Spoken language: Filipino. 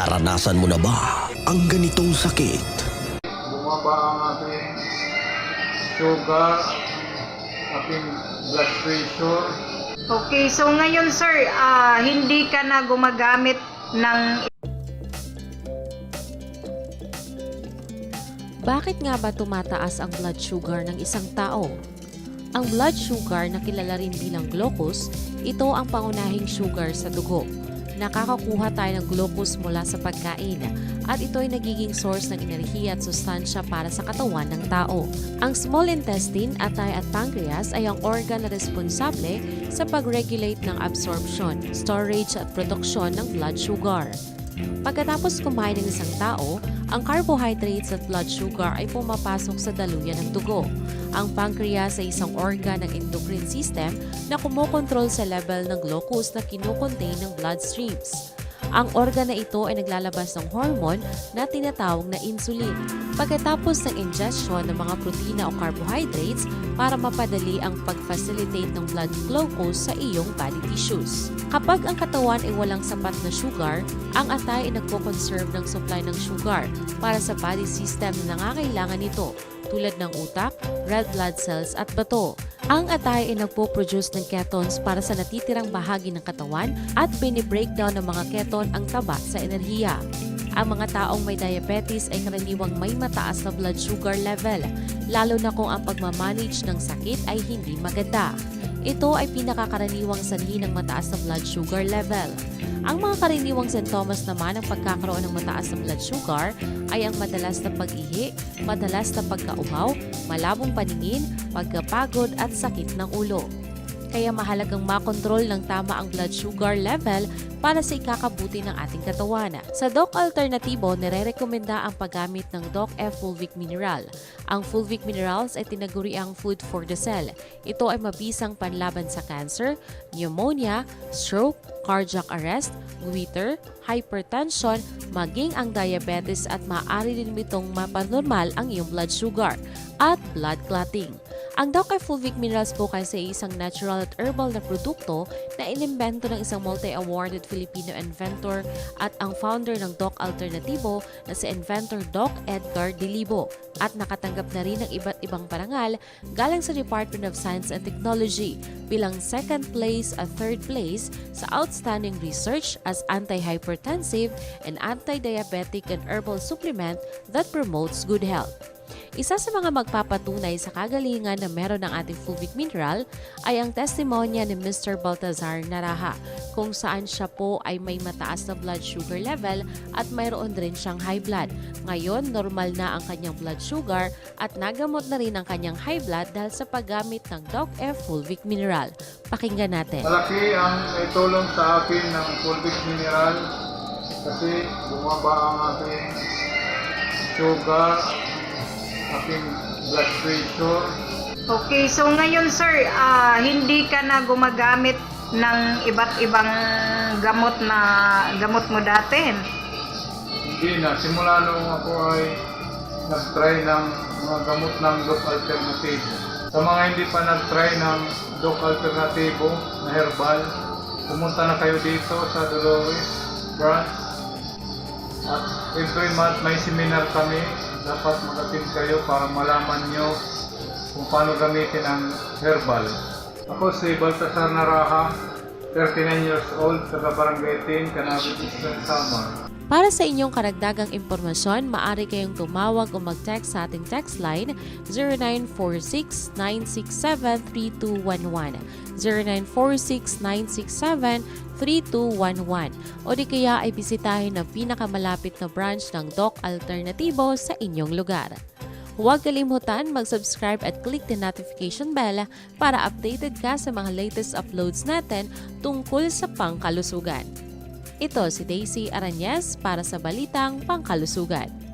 Naranasan mo na ba ang ganitong sakit? bumaba ang ating sugar, ating blood pressure. Okay, so ngayon sir, ah, hindi ka na gumagamit ng Bakit nga ba tumataas ang blood sugar ng isang tao? Ang blood sugar na kilala rin bilang glucose, ito ang pangunahing sugar sa dugo. Nakakakuha tayo ng glucose mula sa pagkain at ito ay nagiging source ng enerhiya at sustansya para sa katawan ng tao. Ang small intestine, atay at pancreas ay ang organ na responsable sa pag-regulate ng absorption, storage at produksyon ng blood sugar. Pagkatapos kumain ng isang tao, ang carbohydrates at blood sugar ay pumapasok sa daluyan ng dugo. Ang pancreas ay isang organ ng endocrine system na kumokontrol sa level ng glucose na kinukontain ng bloodstreams. Ang organ na ito ay naglalabas ng hormone na tinatawag na insulin. Pagkatapos ng ingestion ng mga protina o carbohydrates para mapadali ang pag-facilitate ng blood glucose sa iyong body tissues. Kapag ang katawan ay walang sapat na sugar, ang atay ay nagpo-conserve ng supply ng sugar para sa body system na nangangailangan nito tulad ng utak, red blood cells at bato. Ang atay ay nagpo-produce ng ketones para sa natitirang bahagi ng katawan at binibreakdown ng mga keton ang taba sa enerhiya. Ang mga taong may diabetes ay karaniwang may mataas na blood sugar level, lalo na kung ang pagmamanage ng sakit ay hindi maganda. Ito ay pinakakaraniwang sanhi ng mataas na blood sugar level. Ang mga karaniwang sintomas naman ng pagkakaroon ng mataas na blood sugar ay ang madalas na pag-ihi, madalas na pagkauhaw, malabong paningin, pagkapagod at sakit ng ulo. Kaya mahalagang makontrol ng tama ang blood sugar level para sa ikakabuti ng ating katawan. Sa Doc Alternatibo, nire-rekomenda ang paggamit ng Doc F Fulvic Mineral. Ang fulvic minerals ay tinaguri ang food for the cell. Ito ay mabisang panlaban sa cancer, pneumonia, stroke, cardiac arrest, goiter, hypertension, maging ang diabetes at maaari din itong mapanormal ang iyong blood sugar at blood clotting. Ang Doc Fulvic Minerals po kasi ay isang natural at herbal na produkto na inimbento ng isang multi-awarded Filipino inventor at ang founder ng Doc Alternativo na si inventor Doc Edgar Dilibo at nakatanggap na rin ng iba't ibang parangal galing sa Department of Science and Technology bilang second place at third place sa outstanding research as anti-hypertensive and anti-diabetic and herbal supplement that promotes good health. Isa sa mga magpapatunay sa kagalingan na meron ng ating fulvic mineral ay ang testimonya ni Mr. Baltazar Naraha kung saan siya po ay may mataas na blood sugar level at mayroon din siyang high blood. Ngayon, normal na ang kanyang blood sugar at nagamot na rin ang kanyang high blood dahil sa paggamit ng Doc F Fulvic Mineral. Pakinggan natin. Malaki ang itulong sa akin ng fulvic mineral kasi bumaba ang ating sugar, ating blood pressure. Okay, so ngayon sir, ah, hindi ka na gumagamit ng iba't ibang gamot na gamot mo dati. Hindi na, simula nung ako ay nag-try ng mga gamot ng Doc Alternativo. Sa mga hindi pa nag-try ng Doc Alternativo na herbal, pumunta na kayo dito sa Dolores branch. At every month may seminar kami. Dapat mag-attend kayo para malaman nyo kung paano gamitin ang herbal. Ako si Baltasar Naraha, 39 years old, taga Barangay 10, Cannabis Eastern Samar. Para sa inyong karagdagang impormasyon, maaari kayong tumawag o mag-text sa ating text line 0946-967-3211, 0946-967-3211 o di kaya ay bisitahin ang pinakamalapit na branch ng Doc Alternativo sa inyong lugar. Huwag kalimutan mag-subscribe at click the notification bell para updated ka sa mga latest uploads natin tungkol sa pangkalusugan. Ito si Daisy Aranyes para sa Balitang Pangkalusugan.